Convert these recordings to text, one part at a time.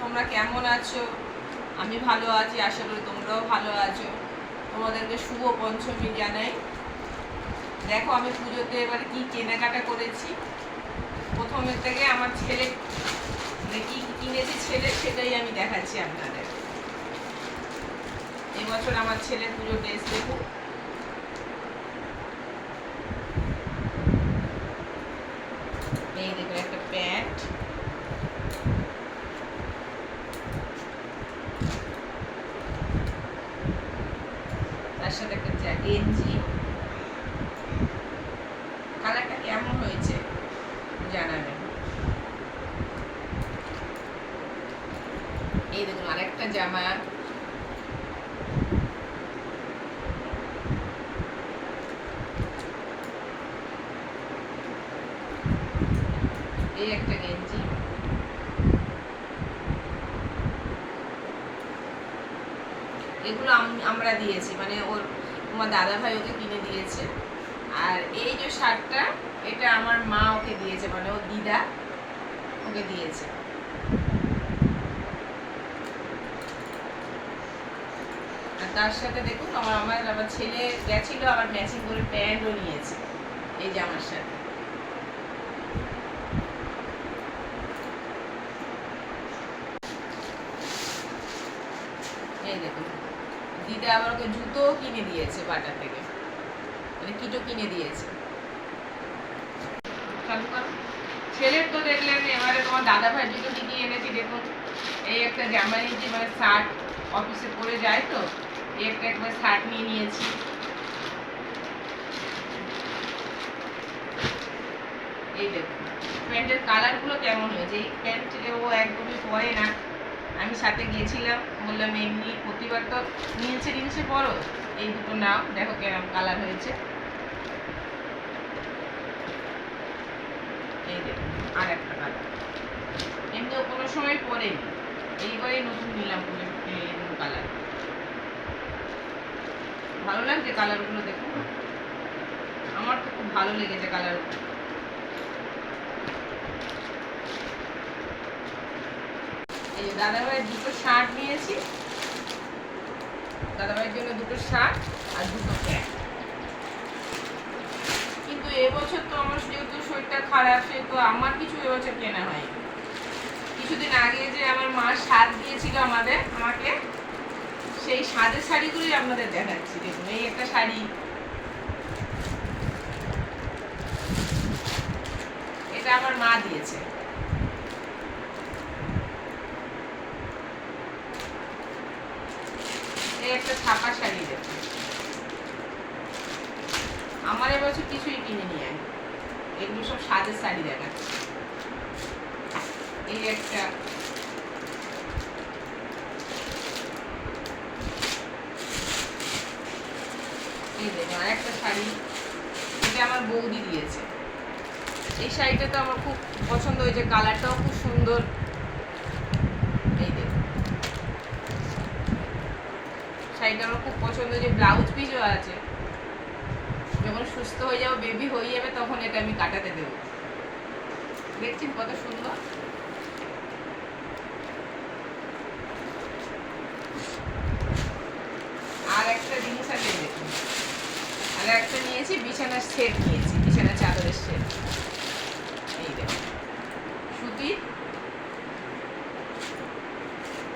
তোমরা কেমন আছো? আমি ভালো আছি, আশা করি তোমরাও ভালো আছো। তোমাদেরকে শুভ পঞ্চমী জানাই। দেখো, আমি পুজোতে এবার কি কেনাকাটা করেছি। প্রথমের থেকে আমার ছেলে মানে কি কিনেছে ছেলে, সেটাই আমি দেখাচ্ছি আপনাদের। এবছর আমার ছেলে পুজো ড্রেস দেখুন এই দেখো একটা প্যান্ট তার সাথে একটা জ্যা- গেঞ্জি কালারটা কেমন হয়েছে জানাবেন এই দেখুন আরেকটা জামা। এই একটা গেঞ্জি। এগুলো আম- আমরা দিয়েছি মানে ওর, তোমার দাদা ভাই ওকে কিনে দিয়েছে। আর এই যে শার্টটা, এটা আমার মা ওকে দিয়েছে মানে ওর দিদা ওকে দিয়েছে। তার সাথে দেখুন, আমার আমার আমার ছেলে গেছিল, আবার ম্যাচিং করে প্যান্টও নিয়েছে। এই জামার সাথে। এই দিদা আবার ওকে জুতোও কিনে দিয়েছে বাটার থেকে। মানে কিটো কিনে দিয়েছে। ছেলের তো দেখলেন, এবারে তোমার দাদা ভাই জন্য কি কি এনেছি দেখুন। এই একটা জামা নিয়েছি মানে শার্ট অফিসে পরে যায় তো একটা একবার শার্ট নিয়ে নিয়েছি। এই দেখুন প্যান্টের কালারগুলো কেমন হয়েছে? এই প্যান্ট ও একদমই পরে না। আমি সাথে গিয়েছিলাম, বললাম এমনি প্রতিবার তো নিয়েছে নীলসে পরো। এই দুটো নাও, দেখো কেমন কালার হয়েছে। এই দেখুন আর একটা কালার এমনিও কোনো সময় পরেনি। এইবারই নতুন নিলাম কালার ভালো লাগছে কালারগুলো দেখুন। আমার তো খুব ভালো লেগেছে কালার এই যে দাদাভাইয়ের দুটো শার্ট নিয়েছি। দাদাভাইয়ের জন্য দুটো শার্ট আর দুটো প্যান্ট। কিন্তু এবছর তো আমার যেহেতু শরীরটা খারাপ, সেহেতু আমার কিছু এবছর কেনা হয়নি। কিছুদিন আগে যে আমার মা সাজ দিয়েছিল আমাদের, আমাকে সেই সাজের শাড়িগুলোই আপনাদের দেখাচ্ছি। দেখুন, এই একটা শাড়ি। এটা আমার মা দিয়েছে। একটা ছাপা শাড়ি দেখুন। আমার এবছর কিছুই কিনে নিয়ে এগুলো সব সাজের শাড়ি দেখাচ্ছে। এই একটা দেখুন আর একটা শাড়ি এটা আমার বৌদি দিয়েছে। এই শাড়িটা তো আমার খুব পছন্দ হয়েছে, কালারটাও খুব সুন্দর। এই দেখুন। শাড়িটা আমার খুব পছন্দ যে ব্লাউজ পিসও আছে। যখন সুস্থ হয়ে যাব বেবি হয়ে যাবে, তখন এটা আমি কাটাতে দেবো। দেখছেন কত সুন্দর আর একটা জিনিস আছে এই দেখুন একটা নিয়েছি, বিছানার সেট নিয়েছি, বিছানা চাদরের সেট। এই দেখুন সুতির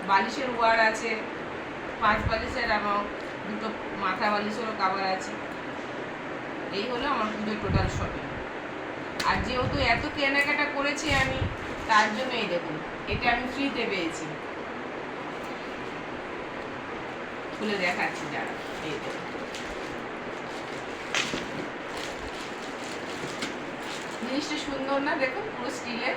বালিশের ওয়ার আছে, পাঁচ বালিশের এবং দুটো মাথা বালিশেরও কাভার আছে। এই হলো আমার পুজোর টোটাল শপিং আর যেহেতু এত কেনাকাটা করেছি আমি, তার জন্য এই দেখুন, এটা আমি ফ্রিতে পেয়েছি। খুলে দেখাচ্ছি যারা, এই দেখুন। জিনিসটা সুন্দর না, দেখুন পুরো স্টিলের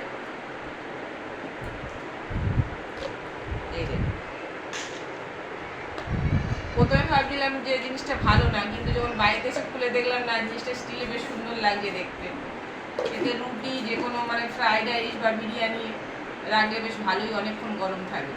প্রথমে ভাবছিলাম যে জিনিসটা ভালো না, কিন্তু যখন বাড়িতে এসে খুলে দেখলাম না জিনিসটা স্টিলে বেশ সুন্দর লাগছে দেখতে। এতে রুটি যে কোনো মানে ফ্রাইড রাইস বা বিরিয়ানি রাখলে বেশ ভালোই, অনেকক্ষণ গরম থাকে